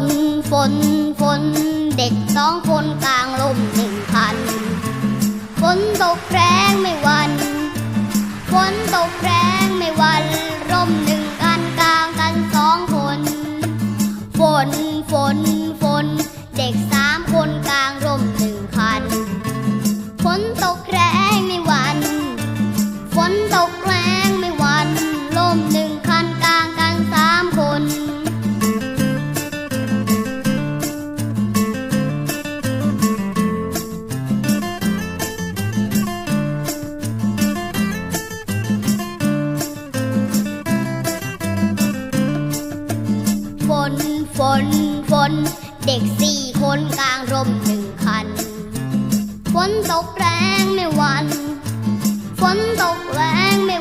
นฝนฝนเด็กสองคนกลางลมหนึ่งคันฝนตกแรงไม่วันฝนตกแรงไม่วันร่มหนึ่งคันกลางกันสองคน ฝนฝนฝนเด็กสามคนกลางร่มหนึ่งคันฝนตกแรงไม่วันฝนตกแรง ฝนฝน เด็กสี่คนกลางร่มหนึ่งคัน ฝนตกแรงไม่วัน ฝนตกแรงไม่